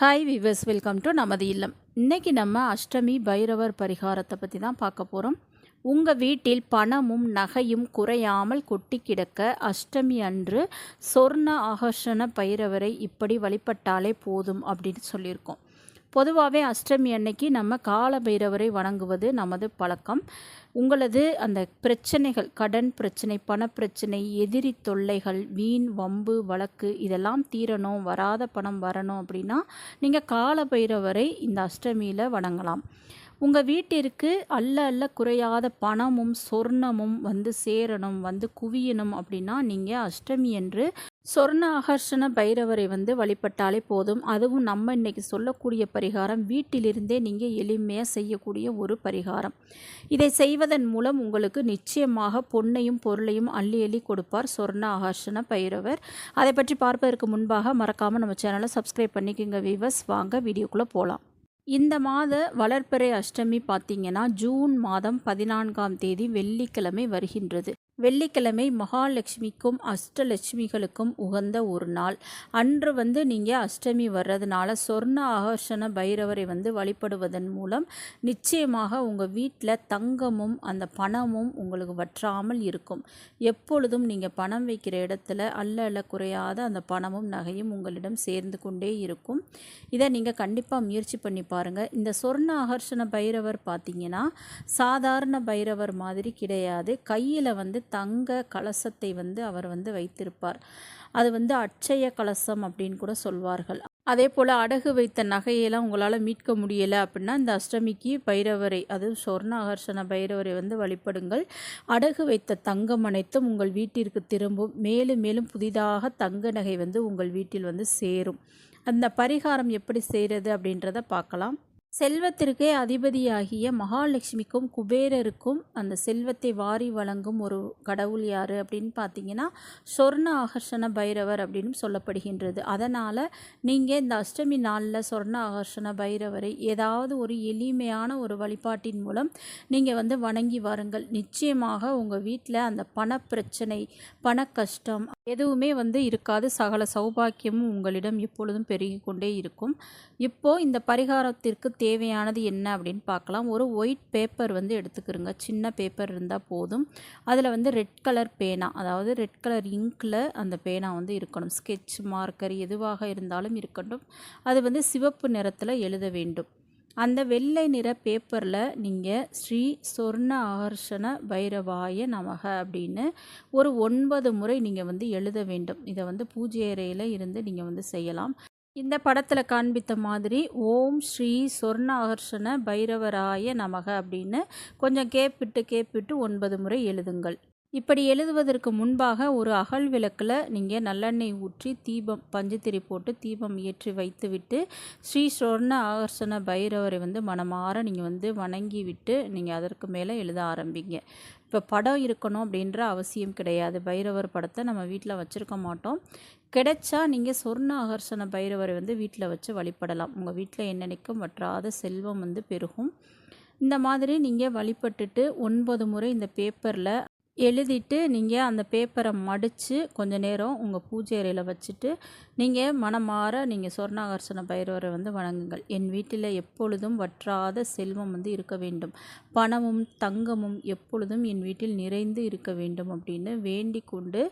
Hi viewers welcome to நமது இல்லம். இன்றைக்கி நம்ம அஷ்டமி பைரவர் பரிகாரத்தை பற்றி தான் பார்க்க போகிறோம் உங்கள் வீட்டில் பணமும் நகையும் குறையாமல் கொட்டி கிடக்க அஷ்டமி அன்று சொர்ண ஆகர்ஷண பைரவரை இப்படி வழிபட்டாலே போதும் அப்படின்னு சொல்லியிருக்கோம். பொதுவாகவே அஷ்டமி அன்னைக்கு நம்ம கால பைரவரை வணங்குவது நமது பழக்கம். உங்களது அந்த பிரச்சனைகள் கடன் பிரச்சனை பணப்பிரச்சனை எதிரி தொல்லைகள் வீண் வம்பு வழக்கு இதெல்லாம் தீரணும் வராத பணம் வரணும் அப்படின்னா நீங்கள் கால பைரவரை இந்த அஷ்டமியில் வணங்கலாம். உங்கள் வீட்டிற்கு அல்ல அல்ல குறையாத பணமும் சொர்ணமும் வந்து சேரணும் வந்து குவியணும் அப்படின்னா நீங்கள் அஷ்டமி என்று சொர்ண ஆகர்ஷண பைரவரை வந்து வழிபட்டாலே போதும். அதுவும் நம்ம இன்றைக்கி சொல்லக்கூடிய பரிகாரம். வீட்டிலிருந்தே நீங்கள் எளிமையாக செய்யக்கூடிய ஒரு பரிகாரம். இதை செய்வதன் மூலம் உங்களுக்கு நிச்சயமாக பொன்னையும் பொருளையும் அள்ளி அள்ளி கொடுப்பார் சொர்ண ஆகர்ஷண பைரவர். அதை பற்றி பார்ப்பதற்கு முன்பாக மறக்காமல் நம்ம சேனலை சப்ஸ்கிரைப் பண்ணிக்கோங்க வீவர்ஸ் வாங்க வீடியோக்குள்ளே போகலாம் இந்த மாத வளர்ப்பறை அஷ்டமி பார்த்தீங்கன்னா ஜூன் மாதம் பதினான்காம் தேதி வெள்ளிக்கிழமை வருகின்றது. வெள்ளிக்கிழமை மகாலட்சுமிக்கும் அஷ்டலட்சுமிகளுக்கும் உகந்த ஒரு நாள். அன்று வந்து நீங்கள் அஷ்டமி வர்றதுனால சொர்ண ஆகர்ஷண பைரவரை வந்து வழிபடுவதன் மூலம் நிச்சயமாக உங்கள் வீட்டில் தங்கமும் அந்த பணமும் உங்களுக்கு வற்றாமல் இருக்கும். எப்பொழுதும் நீங்கள் பணம் வைக்கிற இடத்துல அல்ல அல்ல குறையாத அந்த பணமும் நகையும் உங்களிடம் சேர்ந்து கொண்டே இருக்கும். இதை நீங்கள் கண்டிப்பாக முயற்சி பண்ணி பாருங்கள் இந்த சொர்ண ஆகர்ஷண பைரவர் பார்த்தீங்கன்னா சாதாரண பைரவர் மாதிரி கிடையாது. கையில் வந்து தங்க கலசத்தை வந்து அவர் வந்து வைத்திருப்பார். அது வந்து அட்சய கலசம் அப்படின்னு கூட சொல்வார்கள். அதே போல் அடகு வைத்த நகையெல்லாம் உங்களால் மீட்க முடியலை அப்படின்னா இந்த அஷ்டமிக்கு பைரவரை அது சொர்ண ஆகர்ஷண பைரவரை வந்து வழிபடுங்கள். அடகு வைத்த தங்கம் அனைத்தும் உங்கள் வீட்டிற்கு திரும்பும். மேலும் மேலும் புதிதாக தங்க நகை வந்து உங்கள் வீட்டில் வந்து சேரும். அந்த பரிகாரம் எப்படி செய்கிறது அப்படின்றத பார்க்கலாம். செல்வத்திற்கே அதிபதியாகிய மகாலட்சுமிக்கும் குபேரருக்கும் அந்த செல்வத்தை வாரி வழங்கும் ஒரு கடவுள் யார் அப்படின்னு பார்த்தீங்கன்னா சொர்ண ஆகர்ஷண பைரவர் அப்படின்னு சொல்லப்படுகின்றது. அதனால் நீங்கள் இந்த அஷ்டமி நாளில் சொர்ண ஆகர்ஷண பைரவரை ஏதாவது ஒரு எளிமையான ஒரு வழிபாட்டின் மூலம் நீங்கள் வந்து வணங்கி வாருங்கள். நிச்சயமாக உங்கள் வீட்டில் அந்த பண பிரச்சனை பண கஷ்டம் எதுவுமே வந்து இருக்காது. சகல சௌபாக்கியமும் உங்களிடம் எப்பொழுதும் பெருகி கொண்டே இருக்கும். இப்போது இந்த பரிகாரத்திற்கு தேவையானது என்ன அப்படின்னு பார்க்கலாம். ஒரு ஒயிட் பேப்பர் வந்து எடுத்துக்கிறோங்க. சின்ன பேப்பர் இருந்தால் போதும். அதில் வந்து ரெட் கலர் பேனா அதாவது ரெட் கலர் இங்கில் அந்த பேனா வந்து இருக்கணும். ஸ்கெட்ச் மார்க்கர் எதுவாக இருந்தாலும் இருக்கட்டும். அது வந்து சிவப்பு நிறத்தில் எழுத வேண்டும். அந்த வெள்ளை நிற பேப்பரில் நீங்கள் ஸ்ரீ சொர்ண ஆகர்ஷண பைரவாய நமக அப்படின்னு ஒரு ஒன்பது முறை நீங்கள் வந்து எழுத வேண்டும். இதை வந்து பூஜை அறையில் இருந்து நீங்கள் வந்து செய்யலாம். இந்த படத்தில் காண்பித்த மாதிரி ஓம் ஸ்ரீ சொர்ணாகர்ஷண பைரவராய நமக அப்படின்னு கொஞ்சம் கேப்பிட்டு கேப்பிட்டு ஒன்பது முறை எழுதுங்கள். இப்படி எழுதுவதற்கு முன்பாக ஒரு அகல் விளக்கில் நீங்கள் நல்லெண்ணெய் ஊற்றி தீபம் பஞ்சுத்திரி போட்டு தீபம் ஏற்றி வைத்துவிட்டு ஸ்ரீ சொர்ண ஆகர்ஷண பைரவரை வந்து மனமாற நீங்கள் வந்து வணங்கி விட்டு நீங்கள் அதற்கு மேலே எழுத ஆரம்பிங்க. இப்போ படம் இருக்கணும் அப்படின்ற அவசியம் கிடையாது. பைரவர் படத்தை நம்ம வீட்டில் வச்சுருக்க மாட்டோம். கிடைச்சா நீங்கள் சொர்ண ஆகர்ஷண பைரவரை வந்து வீட்டில் வச்சு வழிபடலாம். உங்கள் வீட்டில் என்னென்னைக்கும் வற்றாத செல்வம் வந்து பெருகும். இந்த மாதிரி நீங்கள் வழிபட்டுட்டு ஒன்பது முறை இந்த பேப்பரில் எழுதிட்டு நீங்கள் அந்த பேப்பரை மடித்து கொஞ்ச நேரம் உங்கள் பூஜை அறையில் வச்சுட்டு நீங்கள் மனமாற நீங்கள் சொர்ணாகர்ஷண பைரவரை வந்து வணங்குங்கள். என் வீட்டில் எப்பொழுதும் வற்றாத செல்வம் வந்து இருக்க வேண்டும். பணமும் தங்கமும் எப்பொழுதும் என் வீட்டில் நிறைந்து இருக்க வேண்டும் அப்படின்னு வேண்டி கொண்டு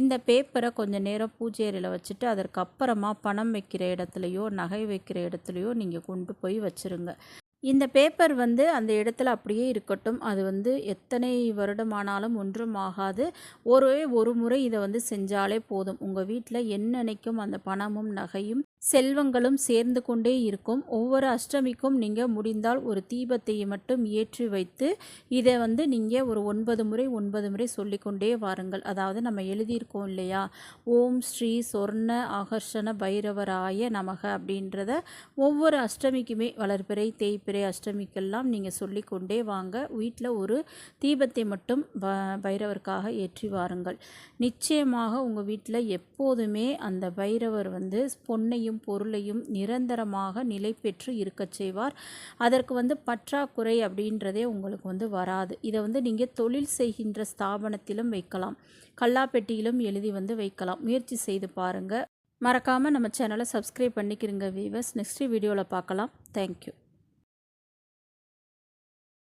இந்த பேப்பரை கொஞ்ச நேரம் பூஜை அறையில் வச்சுட்டு அதற்கப்புறமா பணம் வைக்கிற இடத்துலையோ நகை வைக்கிற இடத்துலையோ நீங்கள் கொண்டு போய் வச்சுருங்க. இந்த பேப்பர் வந்து அந்த இடத்துல அப்படியே இருக்கட்டும். அது வந்து எத்தனை வருடமானாலும் ஒன்றும் ஆகாது ஒரே ஒரு முறை இதை வந்து செஞ்சாலே போதும். உங்கள் வீட்டில் என்னென்னைக்கும் அந்த பணமும் நகையும் செல்வங்களும் சேர்ந்து கொண்டே இருக்கும். ஒவ்வொரு அஷ்டமிக்கும் நீங்கள் முடிந்தால் ஒரு தீபத்தை மட்டும் ஏற்றி வைத்து இதை வந்து நீங்கள் ஒரு ஒன்பது முறை ஒன்பது முறை சொல்லிக்கொண்டே வாருங்கள். அதாவது நம்ம எழுதியிருக்கோம் இல்லையா? ஓம் ஸ்ரீ சொர்ண ஆகர்ஷண பைரவராய நமக அப்படின்றத ஒவ்வொரு அஷ்டமிக்குமே வளர்பிறை தேய்பிறை அஷ்டமிக்கெல்லாம் நீங்கள் சொல்லிக்கொண்டே வாங்க. வீட்டில் ஒரு தீபத்தை மட்டும் வ பைரவருக்காக ஏற்றி வாருங்கள். நிச்சயமாக உங்கள் வீட்டில் எப்போதுமே அந்த பைரவர் வந்து பொன்னையும் பொருளையும் பொருளையும் நிரந்தரமாக நிலை பெற்று இருக்கச் செய்வார். அதற்கு வந்து பற்றாக்குறை அப்படின்றதே உங்களுக்கு வந்து வராது. இதை வந்து நீங்கள் தொழில் செய்கின்ற ஸ்தாபனத்திலும் வைக்கலாம். கல்லாப்பெட்டியிலும் எழுதி வந்து வைக்கலாம். முயற்சி செய்து பாருங்கள் மறக்காமல் நம்ம சேனலை சப்ஸ்கிரைப் பண்ணிக்கிறீங்க வீவர்ஸ் நெக்ஸ்ட் வீடியோவில் பார்க்கலாம். தேங்க்யூ